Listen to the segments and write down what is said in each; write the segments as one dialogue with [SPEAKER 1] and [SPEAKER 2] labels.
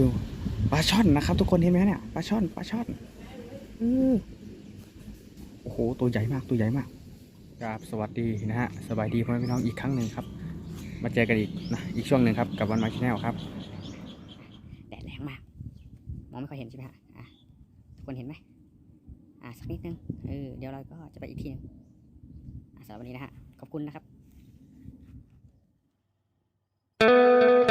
[SPEAKER 1] คือปลาช่อนนะครับ ทุกคนเห็นไหมเนี่ยปลาช่อนปลาช่อนอือโอ้โหตัวใหญ่มากตัวใหญ่มากครับสวัสดีนะฮะสบายดีพ่อแม่พี่น้องอีกครั้งหนึ่งครับ มาเจอกันอีกนะอีกช่วงหนึ่งครับกับวันมาชแนลครับ
[SPEAKER 2] แดดแรงมากมองไม่ค่อยเห็นใช่ไหมฮะอะทุกคนเห็นไหมอะสักนิดนึงเออเดี๋ยวเราก็จะไปอีกทีหนึงอะสำหรับวันนี้นะฮะขอบคุณนะครับ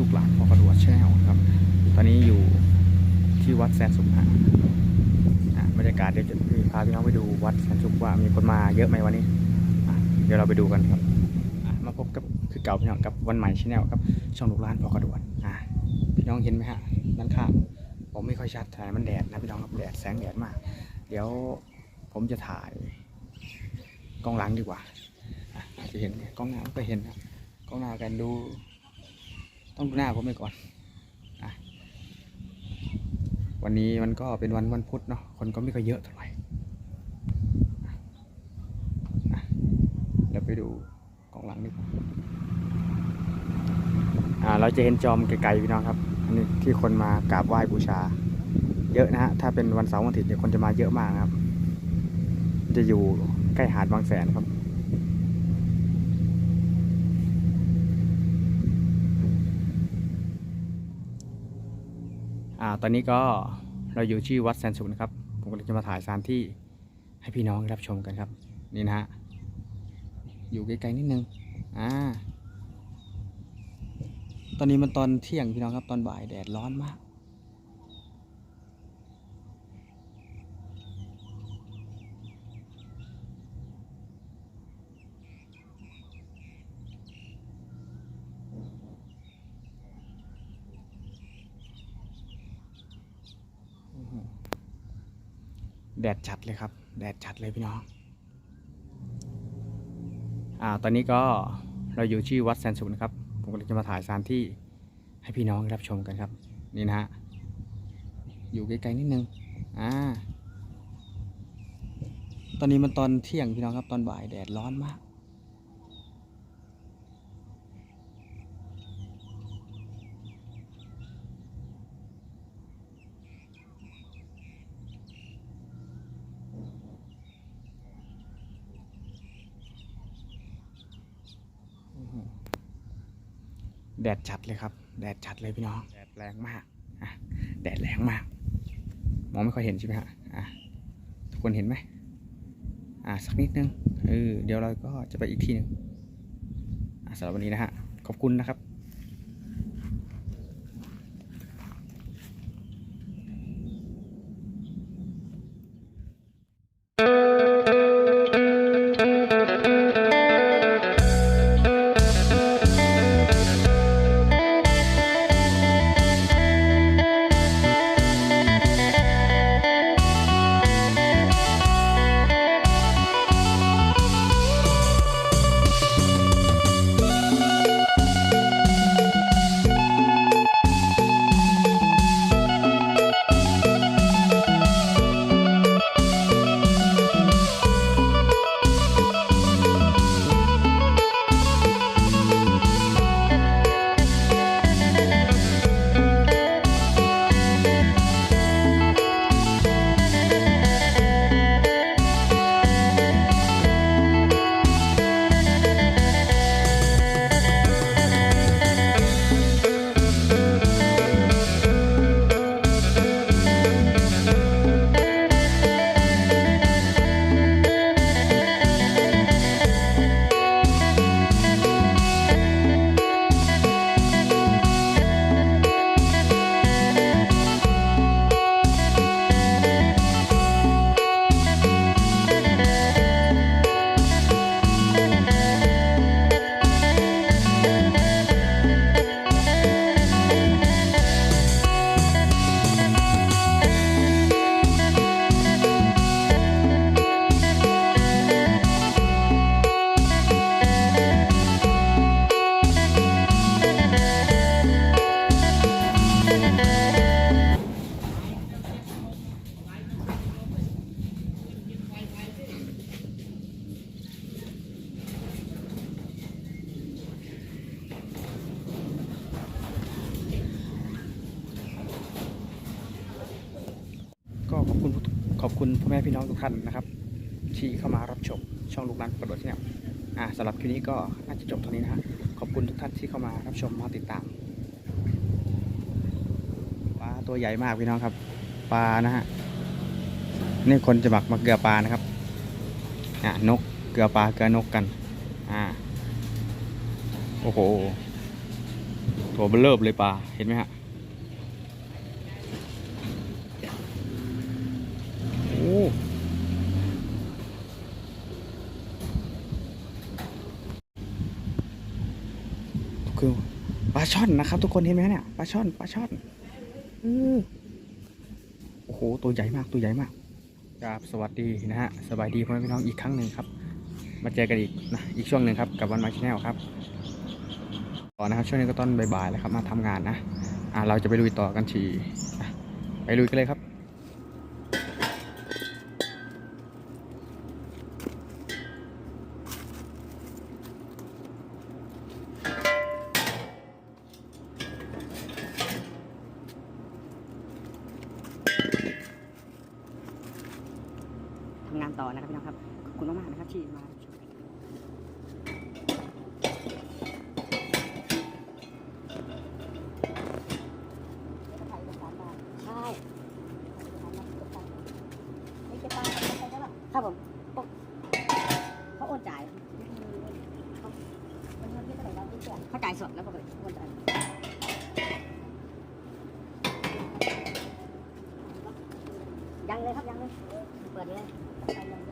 [SPEAKER 1] ลูกหลานพ่อกระดวดชแนลครับ ตอนนี้อยู่ที่วัดแสนสุขนะบรรยากาศเดี๋ยวจะพาพี่น้องไปดูวัดแสนสุขว่ามีคนมาเยอะไหมวันนี้ เดี๋ยวเราไปดูกันครับมาพบกับคือเก่าพี่น้องกับวันใหม่ชแนลครับช่องลูกหลานพ่อกระดวดพี่น้องเห็นไหมฮะด้านข้างผมไม่ค่อยชัดถ่ายมันแดดนะพี่น้องครับแดดแสงแดดมาก เดี๋ยวผมจะถ่ายกล้องหลังดีกว่าจะเห็นกล้องหน้าก็เห็นนะกล้องหน้ากันดู ต้องดูหน้าผมไปก่อนอะวันนี้มันก็เป็นวันวันพุธเนาะคนก็ไม่ค่อยเยอะเท่าไหร่อะเดี๋ยวไปดูกล้องหลังดีกว่าอ่าเราจะเห็นจอมไกลๆพี่น้องครับอันนี้ที่คนมากราบไหว้บูชา เยอะนะฮะถ้าเป็นวันเสาร์วันอาทิตย์เนี่ยคนจะมาเยอะมากครับ จะอยู่ใกล้หาดบางแสนครับ อ่าตอนนี้ก็เราอยู่ที่วัดแสนสุขนะครับ ผมก็เลยจะมาถ่ายสถานที่ให้พี่น้องรับชมกันครับ นี่นะฮะอยู่ไกลๆนิดนึงอ่าตอนนี้มันตอนเที่ยงพี่น้องครับตอนบ่ายแดดร้อนมาก แดดจัดเลยครับ แดดจัดเลยพี่น้อง อ่า ตอนนี้ก็เราอยู่ที่วัดแสนสุขนะครับ ผมก็เลยจะมาถ่ายสถานที่ให้พี่น้องรับชมกันครับ นี่นะฮะ อยู่ไกลๆนิดนึง อ่า ตอนนี้มันตอนเที่ยงพี่น้องครับ ตอนบ่ายแดดร้อนมาก แดดจัดเลยครับ แดดจัดเลยพี่น้อง แดดแรงมากอะแดดแรงมาก มองไม่ค่อยเห็นใช่ไหมฮะอะทุกคนเห็นไหมอะสักนิดนึงเออเดี๋ยวเราก็จะไปอีกที่หนึ่งอะสำหรับวันนี้นะฮะ ขอบคุณนะครับ คุณขอบคุณพ่อแม่พี่น้องทุกท่านนะครับ ที่เข้ามารับชมช่องลูกหลานกระโดดที่เนี่ยอ่าสำหรับคลิปนี้ก็น่าจะจบเท่านี้นะฮะขอบคุณทุกท่านที่เข้ามารับชมมาติดตามปลาตัวใหญ่มากพี่น้องครับปลานะฮะนี่คนจะหมักมาเกลือปลานะครับอ่านกเกลือปลาเกลือนกกันอ่าโอ้โหตัวเบลเริ่มเลยปลาเห็นไหมฮะโอ้ คือปลาช่อนนะครับ ทุกคนเห็นไหมเนี่ยปลาช่อนปลาช่อนอือโอ้โหตัวใหญ่มากตัวใหญ่มากครับสวัสดีนะฮะสบายดีพ่อแม่พี่น้องอีกครั้งหนึ่งครับ มาเจอกันอีกนะอีกช่วงหนึ่งครับกับวันมาชแนลครับต่อนะครับช่วงนี้ก็ต้นบ่ายๆแล้วครับมาทำงานนะอ่าเราจะไปลุยต่อกันทีอะไปลุยกันเลยครับ
[SPEAKER 2] ต่อนะครับพี่น้องครับ ขอบคุณมากๆนะครับที่มาชมใช่ครับผมปกเขาโอนจ่ายเขาจ่ายสดแล้วปกติโอนจ่ายยังเลยครับยังเลย เปิดเ